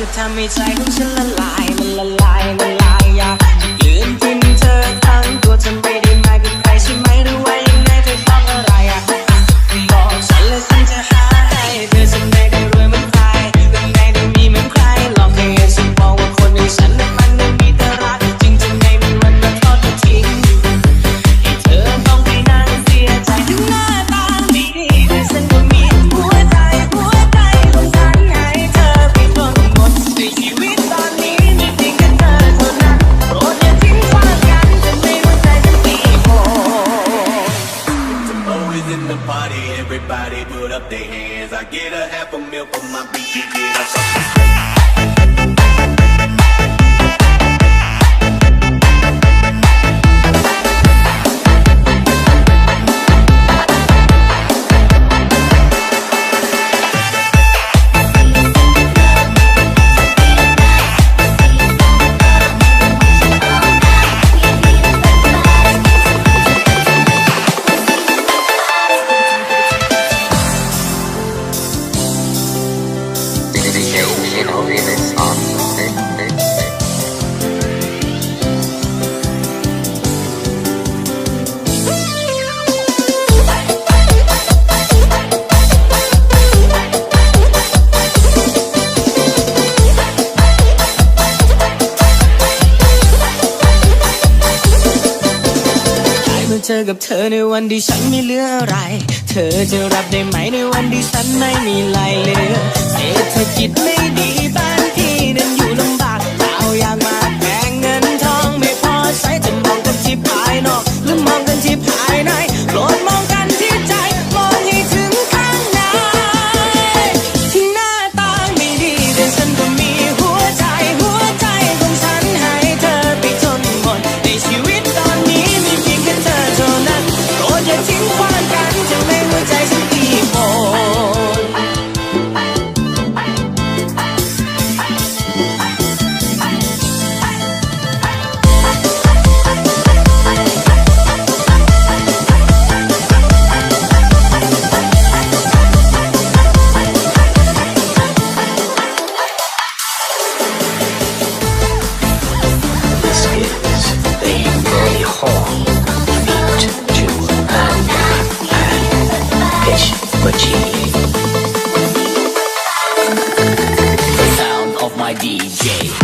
ก็ทำให้ใจของฉันละลายละลายละลาย party, everybody put up their hands. I get a half a meal for my bitch. BG, get up. New Venus on the อกับเธอในวันที่ฉันไม่เหลืออะไร เธอจะรับได้ไหมในวันที่ฉันไม่มีลายเหลือเศรษฐกิจไม่ดีบ้านที่นั้นอยู่ลำบากเอาอยากมาแบ่งเงินทองไม่พอใช้จนมองคนที่ภายนอก DJ.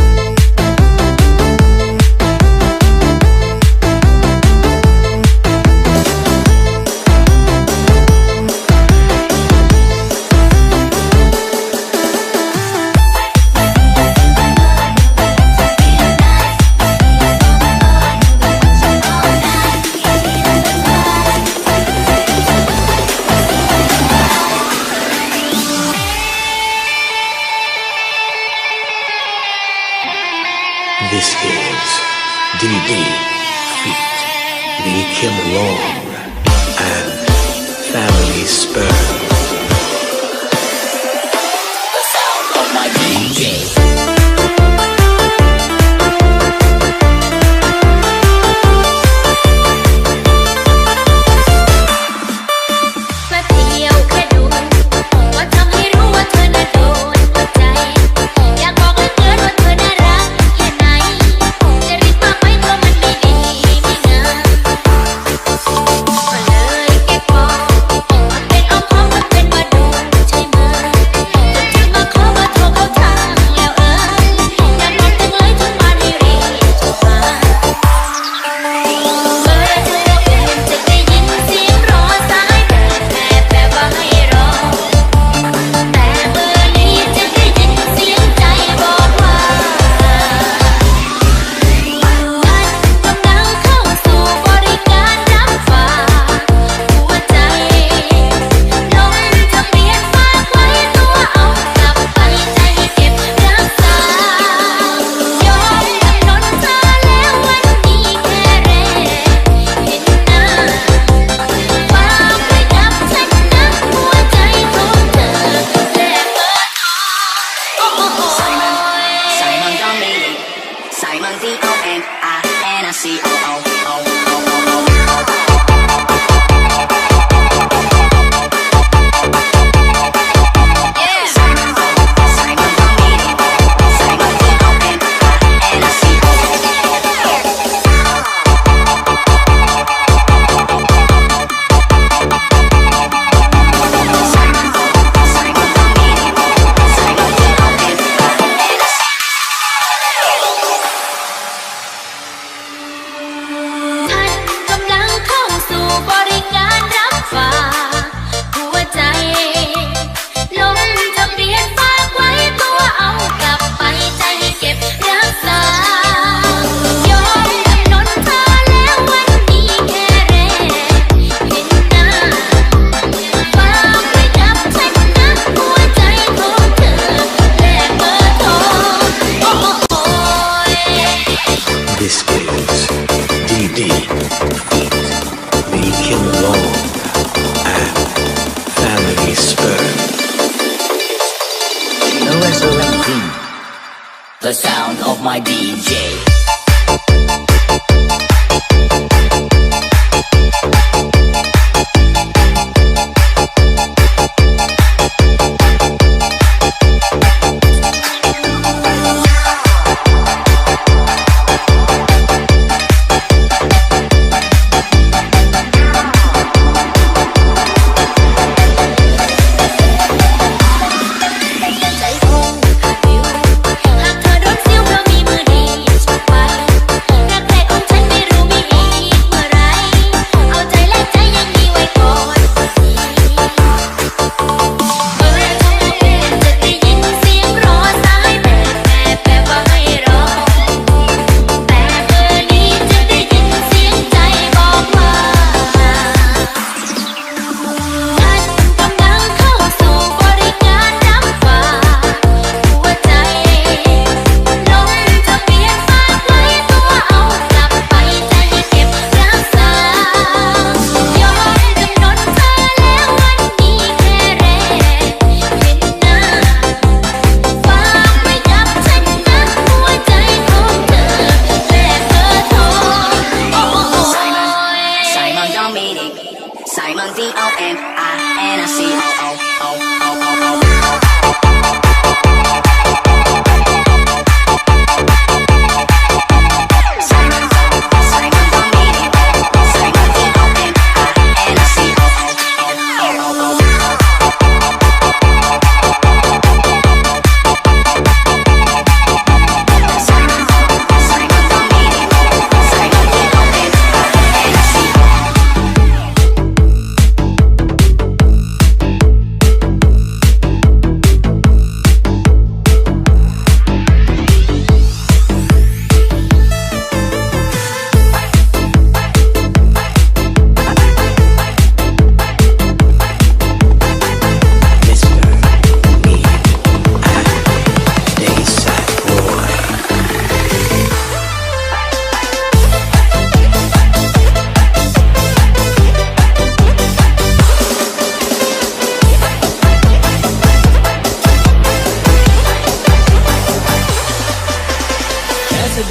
They came along and family sperm. The sound of my DJ.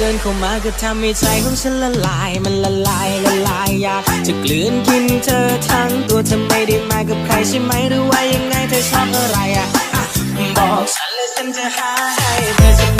เดินเข้ามาก็ทำให้ใจของฉันละลาย มันละลายละลายอยากจะกลืนกินเธอทั้งตัวทำไมได้มากับใครใช่ไหมหรือว่ายังไงเธอชอบอะไรอะบอกฉันเลยฉันจะหาให้เธอจะ